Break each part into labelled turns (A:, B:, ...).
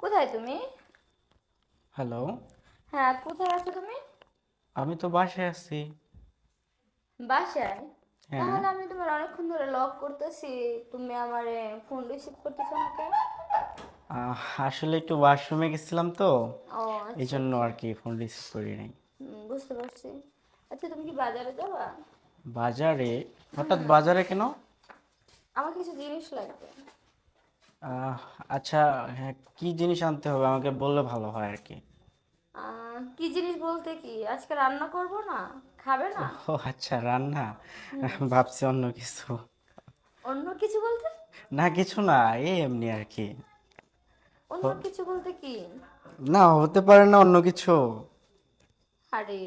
A: কোথায় তুমি?
B: হ্যালো
A: হ্যাঁ কোথায় আছো তুমি?
B: আমি তো বাসায় আছি।
A: বাসায়?
B: হ্যাঁ।
A: তাহলে আমি তোমার অনেকক্ষণ ধরে লক করতেছি। তুমি আমার ফোন রিসিভ করতেছো না কেন
B: আসলে একটু ওয়াশরুমে গেছিলাম তো। এই জন্য আর কি ফোন রিসিভ করি নাই।
A: বুঝতে পারছি। আচ্ছা তুমি কি বাজারে যাবা?
B: বাজারে? হঠাৎ বাজারে কেন?
A: আমার কিছু জিনিস লাগবে।
B: আহ, আচ্ছা হ্যাঁ কি জিনিস আনতে হবে? আমাকে বললে ভালো হয় আর কি।
A: আহ, কি জিনিস বলতে কি? আজকে রান্না করব না? খাবে না?
B: ও আচ্ছা রান্না? ভাবছি অন্য কিছু।
A: অন্য কিছু বলতে?
B: না কিছু না এই এমনি আর কি।
A: অন্য কিছু বলতে কি?
B: না হতে পারে না অন্য কিছু।
A: আরে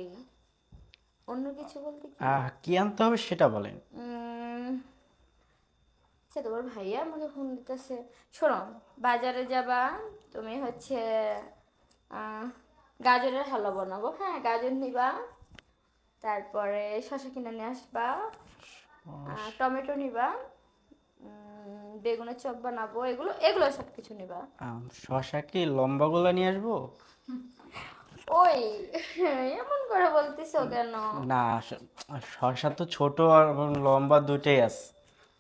A: অন্য কিছু বলতে কি?
B: আহ, কি আনতে হবে সেটা বলেন।
A: উম, আচ্ছা তোমার ভাইয়া আমাকে ফোন দিতেছে। শোনো বাজারে যাবা তুমি হচ্ছে গাজরের হালুয়া বানাবো। হ্যাঁ গাজর নিবা তারপরে শসা কিনে নিয়ে আসবা টমেটো নিবা বেগুনের চপ বানাবো এগুলো এগুলো সব কিছু নিবা
B: শসা কি লম্বাগুলো নিয়ে আসব?
A: ওই এমন করে বলতেছো কেন?
B: না শ- শসা তো ছোট আর লম্বা দুইটাই আছে।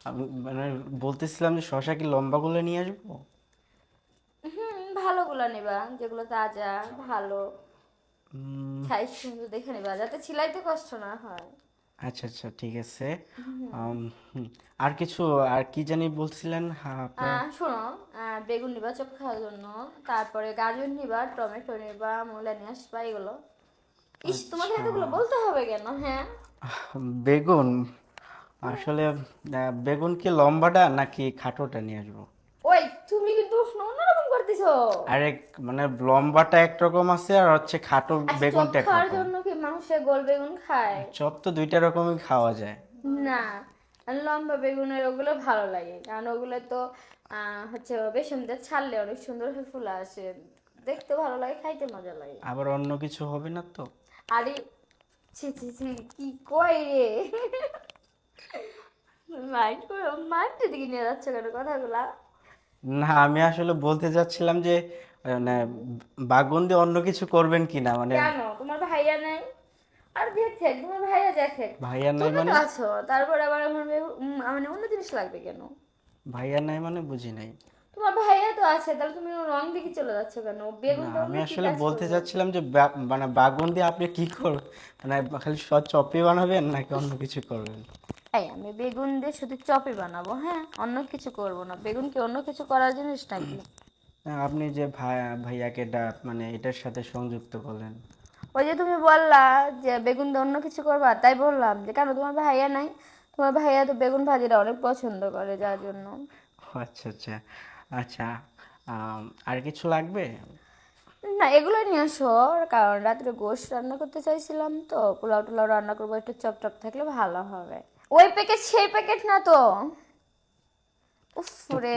B: আমি মানে বলতেছিলাম যে শশা কি লম্বাগুলো নিয়ে আসব?
A: হুম ভালোগুলো নিবা যেগুলো তাজা ভালো। সাইজ সুন্দর দেখে নিবা যাতে ছিলাইতে কষ্ট না হয়।
B: আচ্ছা আচ্ছা ঠিক আছে। আর কিছু আর কি জানি বলছিলেন? হ্যাঁ
A: শোনো বেগুন নিবা চপ খাওয়ার জন্য তারপরে গাজর নিবা টমেটো নিবা মূলা নিয়ে আসবা এগুলো। ইস তোমাকে এতগুলো বলতে হবে কেন হ্যাঁ?
B: বেগুন? আসলে বেগুন কি লম্বাটা নাকি খাটোটা নিয়ে আসব?
A: ওই তুমি কিন্তু অন্যরকম করতেছো?
B: আরে মানে লম্বাটা একরকম আছে আর হচ্ছে খাটো
A: আচ্ছা,
B: বেগুনটা
A: খাওয়ার জন্য কি মানুষের গোল বেগুন খায়?
B: চপ তো দুইটা রকমই খাওয়া যায়।
A: না লম্বা বেগুনের ওগুলো ভালো লাগে কারণ ওগুলো তো আহ, হচ্ছে বেসন দিয়ে ছাড়লে অনেক সুন্দর হয়ে ফুলা আসে। দেখতে ভালো লাগে খাইতে মজা লাগে।
B: আবার অন্য কিছু হবে না তো?
A: আরে ছি ছি ছি কি কয় রে? মাইন্ড করে মাইন্ডের দিকে নিয়ে যাচ্ছে কেন কথাগুলা?
B: না আমি আসলে বলতে যাচ্ছিলাম যে মানে বাগন্দি অন্য কিছু করবেন কিনা মানে
A: কেন? তোমার ভাইয়া নাই? আর তোমার ভাইয়া দেখে
B: ভাইয়া নাই মানে
A: আছো তারপরে আবার আমার মানে অন্য জিনিস লাগবে কেন?
B: ভাইয়া নাই মানে বুঝি নাই।
A: তোমার ভাইয়া তো আছে তাহলে তুমি রং দিকে চলে যাচ্ছ কেন? বেগুন
B: আমি আসলে বলতে
A: করবে?
B: যাচ্ছিলাম যে মানে বাগন্দি আপনি কি কর মানে খালি সব চপই বানাবেন নাকি অন্য কিছু করবেন?
A: এই আমি বেগুন দিয়ে শুধু চপই বানাবো হ্যাঁ? অন্য কিছু করব না। বেগুন কি অন্য কিছু করার জিনিস নাকি?
B: আপনি যে ভাই ভাইয়াকে মানে এটার সাথে সংযুক্ত করলেন।
A: ওই যে তুমি বললা যে বেগুন দিয়ে অন্য কিছু করবা তাই বললাম যে কেন তোমার ভাইয়া নাই? তোমার ভাইয়া তো বেগুন ভাজিটা অনেক পছন্দ করে যার জন্য।
B: আচ্ছা আচ্ছা। আচ্ছা আর কিছু লাগবে?
A: না এগুলো নিয়ে আসো। কারণ রাত্রে গোশ রান্না করতে চাইছিলাম তো পোলাও টোলাও রান্না করব একটু চপ টপ থাকলে ভালো হবে। ওই প্যাকেট সেই প্যাকেট না তো।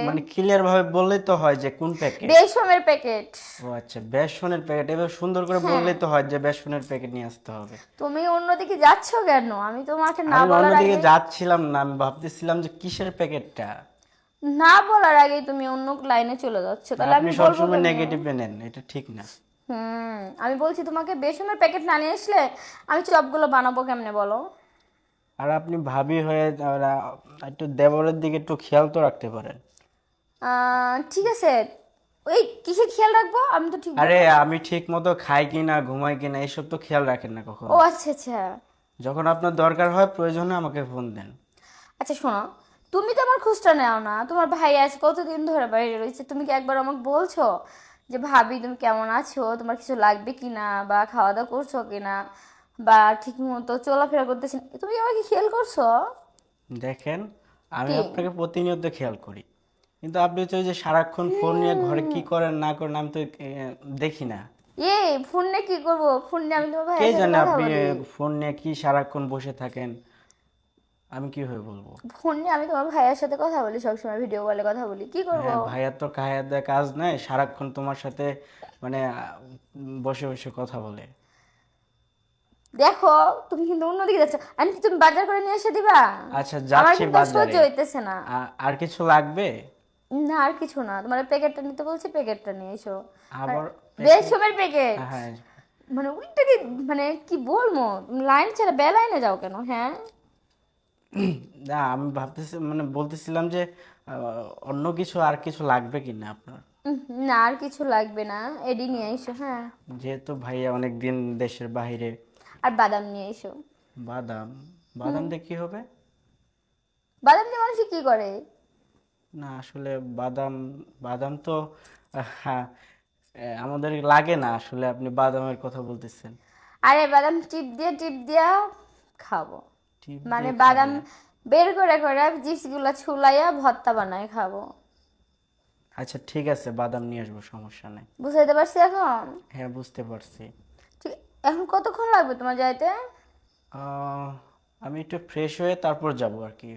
B: মানে ক্লিয়ার ভাবে বললেই তো হয় যে কোন প্যাকেট
A: বেসমের প্যাকেট
B: ও আচ্ছা বেসনের প্যাকেট এবার সুন্দর করে
A: হ্যাঁ।
B: বললেই তো হয় যে বেসনের প্যাকেট নিয়ে আসতে হবে।
A: তুমি অন্যদিকে যাচ্ছ কেন? আমি তোমাকে না বলার
B: অন্যদিকে
A: আগে
B: যাচ্ছিলাম না আমি ভাবতেছিলাম যে কিসের প্যাকেটটা
A: না বলার আগে তুমি অন্য লাইনে চলে যাচ্ছ। তাহলে আমি বলব
B: সবসময়? নেগেটিভ নেন এটা ঠিক না।
A: হুম আমি বলছি তোমাকে বেসমের প্যাকেট না নিয়ে আসলে আমি চপগুলো বানাবো কেমনে বলো?
B: আর আপনি ভাবি হয়ে একটু দেবরের দিকে একটু খেয়াল তো রাখতে পারেন।
A: ঠিক আছে। ওই কিসে খেয়াল রাখব? আমি তো ঠিক
B: আরে আমি ঠিক মতো খাই কিনা ঘুমাই কিনা এইসব তো খেয়াল রাখেন না কখনো।
A: ও আচ্ছা আচ্ছা।
B: যখন আপনার দরকার হয় প্রয়োজনে আমাকে ফোন দেন।
A: আচ্ছা শোনো। তুমি তো আমার খোঁজটা নেও না। তোমার ভাই আজ কতদিন ধরে বাইরে রয়েছে? তুমি কি একবার আমাকে বলছো যে ভাবি তুমি কেমন আছো? তোমার কিছু লাগবে কিনা? বা খাওয়া দাওয়া করছ কিনা? বা ঠিক মতো চলাফেরা করতেছি তুমি আমাকে খেয়াল করছ?
B: দেখেন আমি আপনাকে প্রতিনিয়ত খেয়াল করি। কিন্তু আপনি ওই যে সারাক্ষণ ফোন নিয়ে ঘরে কি করেন না করেন আমি তো দেখি না।
A: ফোন নিয়ে কি করব? ফোন নিয়ে আমি তোমার
B: কে জানে আপনি ফোন নিয়ে কি সারাক্ষণ বসে থাকেন? আমি কি হয়ে বলব?
A: ফোন নিয়ে আমি তোমার ভাইয়ের সাথে কথা বলি সবসময় ভিডিও কলে কথা বলি। কি করব?
B: হ্যাঁ, ভাইয়ার তো খায়ার কাজ নাই সারাক্ষণ তোমার সাথে মানে বসে বসে কথা বলে।
A: দেখো তুমি কিন্তু অন্যদিকে যাচ্ছ। আমি কি তুমি বাজার করে নিয়ে এসে দিবা?
B: আচ্ছা যাচ্ছি
A: আর সহ্য হইতেছে না।
B: আর কিছু লাগবে?
A: না আর কিছু না। তোমার প্যাকেটটা নিতে বলছি প্যাকেটটা নিয়ে এসো।
B: আবার
A: বেসমের প্যাকেট
B: হ্যাঁ
A: মানে ওইটা কি মানে কি বলব? লাইন ছাড়া বেলাইনে যাও কেন হ্যাঁ?
B: না আমি ভাবতেছি মানে বলতেছিলাম যে অন্য কিছু আর কিছু লাগবে কি না আপনার
A: না আর কিছু লাগবে না। এডি নিয়ে এসো হ্যাঁ।
B: যেহেতু ভাইয়া অনেক দিন দেশের বাইরে
A: আর বাদাম নিয়ে এসো।
B: বাদাম? বাদাম দিয়ে কি হবে?
A: বাদাম দিয়ে মানুষ কি করে?
B: না আসলে বাদাম বাদাম তো আমাদের লাগে না আসলে আপনি বাদামের কথা বলতেছেন।
A: আরে বাদাম টিপ দিয়ে টিপ দিয়া খাব। মানে বাদাম বের করে করে চিপসগুলা ছুলাইয়া ভর্তা বানায় খাব।
B: আচ্ছা ঠিক আছে বাদাম নিয়ে আসব সমস্যা নাই।
A: বুঝাইতে পারছি এখন?
B: হ্যাঁ বুঝতে পারছি।
A: ঠিক এখন কতক্ষণ লাগবে তোমার যাইতে?
B: আহ, আমি একটু ফ্রেশ হয়ে তারপর যাব আর কি।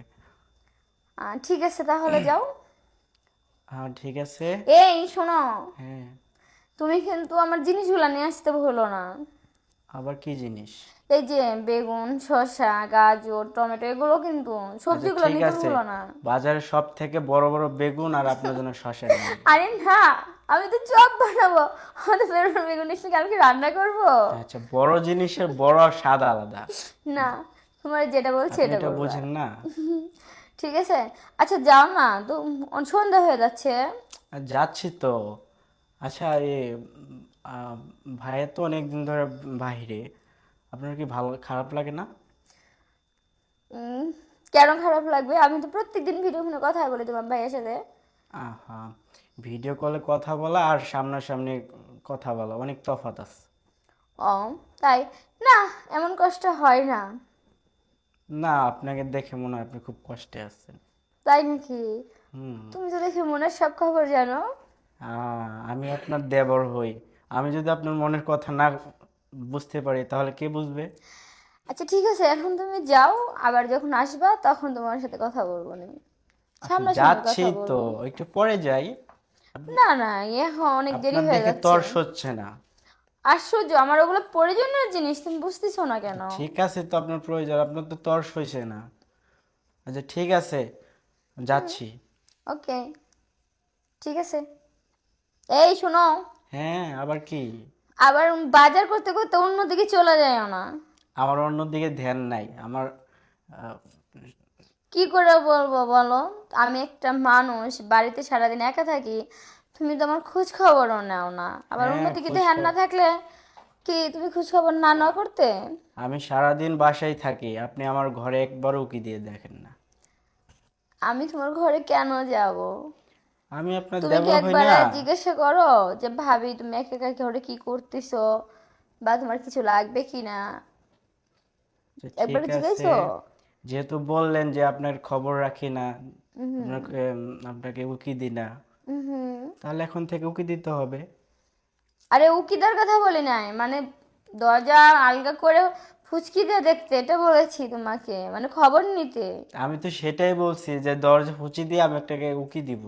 A: আহ, ঠিক আছে তাহলে যাও।
B: হ্যাঁ ঠিক আছে।
A: এই শোনো।
B: হ্যাঁ।
A: তুমি কিন্তু আমার জিনিসগুলো নিয়ে আসতে ভুলো না।
B: আবার কি জিনিস?
A: এই যে বেগুন শসা গাজর টমেটো এগুলো কিন্তু সবজিগুলো
B: ঠিক
A: নিতে
B: আছে।
A: ভুলো না।
B: বাজারে সব থেকে বড় বড় বেগুন আর আপনার জন্য শসা নিয়ে।
A: আরে না আমি তো চপ বানাবো। আমাদের বেগুন বেগুন আমি কি রান্না করব?
B: আচ্ছা বড় জিনিসের বড় স্বাদ আলাদা।
A: না তোমার যেটা বলছি এটা
B: এটা। বোঝেন না?
A: ঠিক আছে। আচ্ছা যাও না তো সন্ধ্যা হয়ে যাচ্ছে।
B: আর যাচ্ছি তো। আচ্ছা এ আহ, ভাইয়া তো অনেকদিন ধরে বাহিরে আপনার কি ভালো খারাপ লাগে না?
A: উম, কেন খারাপ লাগবে? আমি তো প্রত্যেকদিন ভিডিও ফোনে কথা বলি তোমার ভাইয়ের সাথে।
B: আহা ভিডিও কলে কথা বলা আর সামনাসামনি কথা বলা অনেক তফাৎ আছে।
A: ও তাই? না এমন কষ্ট হয় না।
B: না আপনাকে দেখে মনে হয় আপনি খুব কষ্টে আছেন।
A: তাই নাকি?
B: হুম।
A: তুমি তো দেখি মনের সব খবর জানো।
B: আহ, আমি আপনার দেবর হই। আমি যদি আপনার মনের কথা না বুঝতে পারি তাহলে কে বুঝবে?
A: আচ্ছা ঠিক আছে এখন তুমি যাও আবার যখন আসবা তখন তোমার সাথে কথা বলব না সামনাসামনি
B: যাচ্ছি তো একটু পরে যাই।
A: না না এখন অনেক দেরি হয়ে যাচ্ছে।
B: তর্স হচ্ছে না।
A: আশ্চর্য আমার ওগুলো প্রয়োজনীয় জিনিস তুমি বুঝতেছো না কেন?
B: ঠিক আছে তো আপনার প্রয়োজন আপনার তো তর্স হয়েছে না। আচ্ছা ঠিক আছে যাচ্ছি।
A: ওকে ঠিক আছে। এই শোনো।
B: হ্যাঁ আবার কি?
A: আবার বাজার করতে করতে অন্যদিকে চলে যায় না।
B: আমার অন্যদিকে ধ্যান নাই। আমার আহ,
A: কি করে বলব বলো? আমি একটা মানুষ বাড়িতে সারাদিন একা থাকি তুমি তো আমার খোঁজ খবরও নাও না। আবার
B: হ্যাঁ,
A: অন্যদিকে
B: খোঁজ
A: ধ্যান না থাকলে কি তুমি খোঁজ খবর না না করতে?
B: আমি সারাদিন বাসায় থাকি আপনি আমার ঘরে একবারও উকি দিয়ে দেখেন না।
A: আমি তোমার ঘরে কেন যাব?
B: আমি আপনার
A: তুমি কি
B: দেবর হই
A: একবার
B: না
A: জিজ্ঞাসা করো যে ভাবি তুমি একা একা ঘরে কি করতেছো? বা তোমার কিছু লাগবে কি না
B: আচ্ছা,
A: একবার
B: ঠিক আছে। যেহেতু বললেন যে আপনার খবর রাখি না আপনাকে আপনাকে উকি দিই না।
A: হুম।
B: তাহলে এখন থেকে উকি দিতে হবে।
A: আরে উকিদার কথা বলি নাই। মানে দরজা আলগা করে ফুচকি দিয়ে দেখতে এটা বলেছি তোমাকে। মানে খবর নিতে।
B: আমি তো সেটাই বলছি যে দরজা ফুচি দিয়ে আমি একটাকে উকি দিব।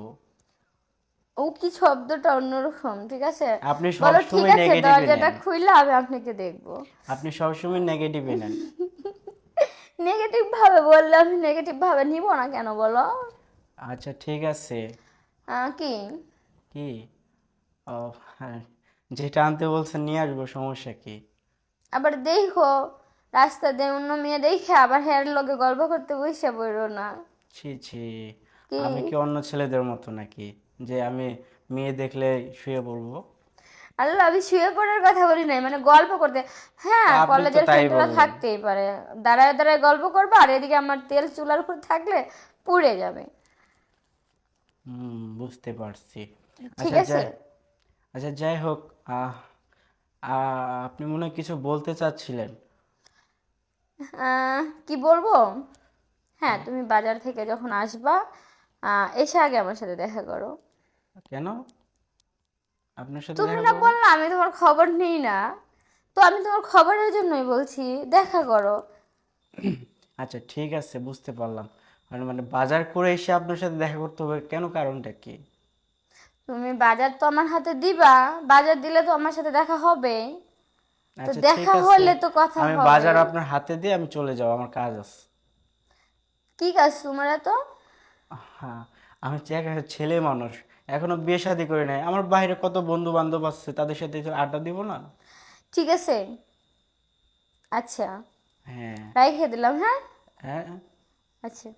A: উকি শব্দটা অন্যরকম ঠিক আছে?
B: আপনি সবসময় নেগেটিভ
A: দরজাটা খুললে আমি আপনাকে দেখব।
B: আপনি সবসময় নেগেটিভ নেন।
A: নেগেটিভ ভাবে বললে আমি নেগেটিভ ভাবে নিব না কেন বলো?
B: আচ্ছা ঠিক আছে।
A: কি?
B: কি? ও হ্যাঁ যেটা আনতে বলছেন নিয়ে আসব সমস্যা কি?
A: আবার দেখো রাস্তা দিয়ে অন্য মেয়ে দেখে আবার হের লগে গল্প করতে বসে বইরো না।
B: ছি ছি। আমি কি অন্য ছেলেদের মতো নাকি? যে আমি মেয়ে দেখলে শুয়ে পড়ব।
A: আল্লাহ আমি শুয়ে পড়ার কথা বলি নাই মানে গল্প করতে। হ্যাঁ কলেজের ফ্রেন্ডরা থাকতেই পারে। দাঁড়ায় দাঁড়ায় গল্প করব আর এদিকে আমার তেল চুলার উপর থাকলে পুড়ে যাবে।
B: হুম বুঝতে পারছি।
A: ঠিক
B: আচ্ছা
A: আছে।
B: আচ্ছা যাই হোক আহ, আপনি মনে হয় কিছু বলতে চাচ্ছিলেন?
A: কি বলব? হ্যাঁ তুমি বাজার থেকে যখন আসবা আহ, এসে আগে আমার সাথে দেখা করো।
B: কেন? আপনার সাথে
A: তুমি
B: দেখা
A: না
B: করব?
A: বললে আমি তোমার খবর নিই না। তো আমি তোমার খবরের জন্যই বলছি দেখা করো।
B: আচ্ছা ঠিক আছে বুঝতে পারলাম। মানে মানে বাজার করে এসে আপনার সাথে দেখা করতে হবে কেন কারণটা কি?
A: তুমি বাজার তো আমার হাতে দিবা বাজার দিলে তো আমার সাথে দেখা হবে। তো
B: আচ্ছা ঠিক
A: দেখা
B: আছে।
A: হলে তো কথা
B: আমি
A: হবে।
B: বাজার আপনার হাতে দিয়ে আমি চলে যাব আমার কাজ আছে।
A: কি কাজ তোমার এত?
B: হ্যাঁ আমি একটা ছেলে মানুষ। এখনও বিয়ে শাদী করে নাই। আমার বাইরে কত বন্ধু বান্ধব আছে তাদের সাথে আড্ডা দিব না?
A: ঠিক আছে। আচ্ছা।
B: হ্যাঁ।
A: রাইখে দিলাম হ্যাঁ?
B: হ্যাঁ।
A: আচ্ছা।